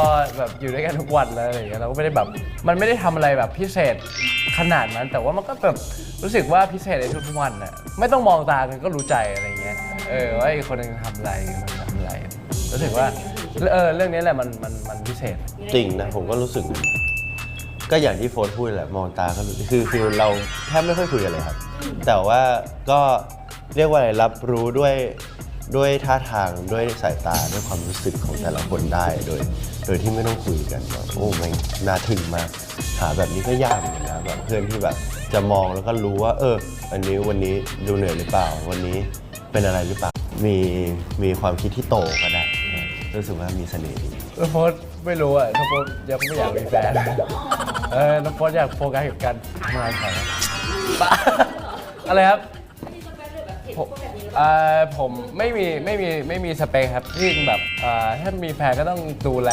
อแบบอยู่ด้วยกันทุกวันแล้วอะไรอย่างเงี้ยเราก็ไม่ได้แบบมันไม่ได้ทำอะไรแบบพิเศษขนาดนั้น แต่ว่ามันก็แบบรู้สึกว่าพิเศษในทุกๆวันน่ะไม่ต้องมองตากันก็รู้ใจอะไรเงี้ยเออว่าอีกคนหนึงทำอะไรกคนหนึงทำอะไรรู้สึกว่าเออเรื่องนี้แหละมันมันมันพิเศษ จริงนะผมก็รู้สึก ก็อย่างที่โฟนพูดแหละมองตาก็รู้คือคือเราแทบไม่ค่อยคุยกันเลยครับ แต่ว่าก็เรียกว่าอะไรรับรู้ด้วย ด้วยท่าทางด้วยสายตาด้วยความรู้สึกของแต่ละคนได้โดย โดยที่ไม่ต้องคุยกันว่าโอ้มันน่าทึ่งมากหาแบบนี้ก็ยากเหมือนกันนะแบบเพื่อนที่แบบจะมองแล้วก็รู้ว่า เออ อันนี้วันนี้ดูเหนื่อยหรือเปล่า วันนี้เป็นอะไรหรือเปล่ามีมีความคิดที่โตก็ได้รู้สึกว่ามีเสน่ห์ดีน้อโพสไม่รู้อะน้องโพสยังไม่อยากมีแฟนเออน้องโพสอยากโฟกัสกับการทำงานของปะอะไรครับ ผมเอ่อผมไม่มีไม่มีไม่มีสเปคครับที่แบบเอ่อถ้ามีแฟนก็ต้องดูแล